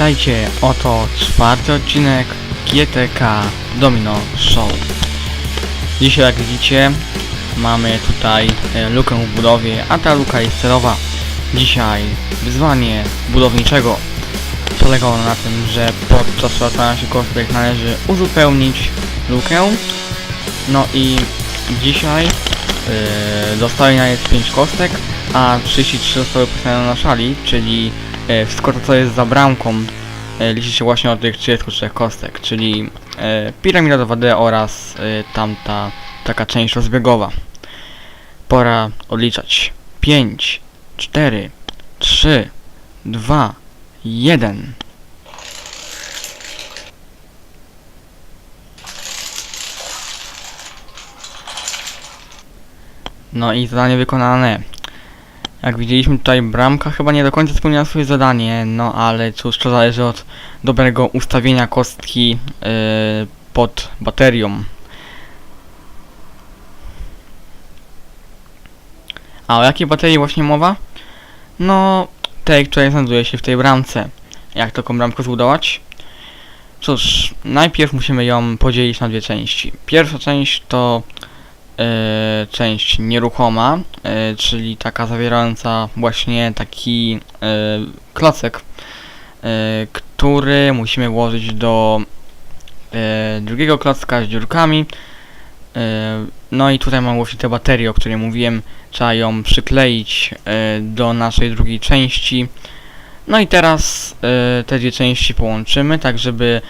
Witajcie, oto czwarty odcinek GTK Domino Show. Dzisiaj jak widzicie mamy tutaj e, lukę w budowie, a ta luka jest celowa. Dzisiaj wyzwanie budowniczego polega ono na tym, że podczas przełatania się kostek należy uzupełnić lukę. No i dzisiaj yy, dostali jest 5 kostek, a 33 zostały postawione na szali, czyli wszystko to co jest za bramką e, liczy się właśnie od tych 33 kostek, czyli e, piramida do wody oraz e, tamta taka część rozbiegowa. Pora odliczać. 5, 4, 3, 2, 1. No i zadanie wykonane. Jak widzieliśmy tutaj bramka chyba nie do końca spełniała swoje zadanie, no ale cóż to zależy od dobrego ustawienia kostki yy, pod baterią. A o jakiej baterii właśnie mowa? No tej, która znajduje się w tej bramce. Jak taką bramkę zbudować? Cóż, najpierw musimy ją podzielić na dwie części. Pierwsza część to część nieruchoma, e, czyli taka zawierająca właśnie taki e, klocek, e, który musimy włożyć do e, drugiego klocka z dziurkami. E, no i tutaj mam właśnie tę baterię, o której mówiłem. Trzeba ją przykleić e, do naszej drugiej części. No i teraz e, te dwie części połączymy, tak żeby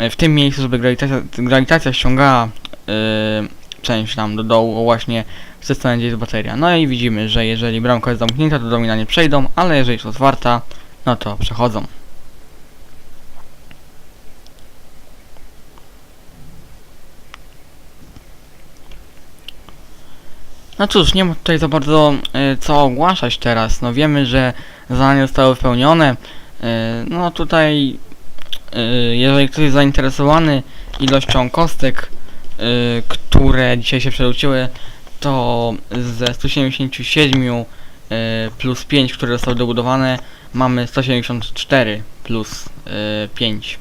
e, w tym miejscu, żeby grawitacja, grawitacja ściągała e, część tam do dołu, właśnie w tej stronie, gdzie jest bateria. No i widzimy, że jeżeli bramka jest zamknięta, to domina nie przejdą, ale jeżeli jest otwarta, no to przechodzą. No cóż, nie ma tutaj za bardzo e, co ogłaszać teraz. No wiemy, że zadanie zostało wypełnione. E, no tutaj, e, jeżeli ktoś jest zainteresowany ilością kostek, y, które dzisiaj się przerzuciły, to ze 177 y, plus 5, które zostały dobudowane, mamy 174 plus y, 5.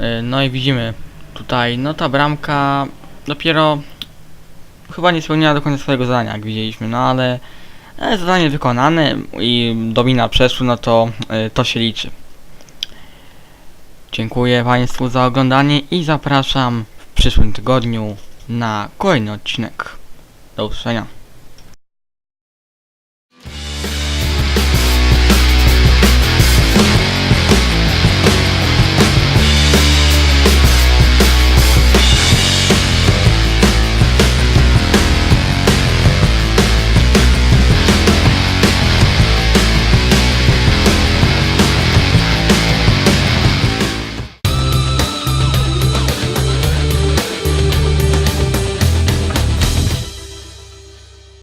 Y, no i widzimy tutaj, no ta bramka dopiero chyba nie spełniała do końca swojego zadania, jak widzieliśmy, no ale e, zadanie wykonane i domina przeszły, no to y, to się liczy. Dziękuję Państwu za oglądanie i zapraszam przyszłym tygodniu na kolejny odcinek. Do usłyszenia.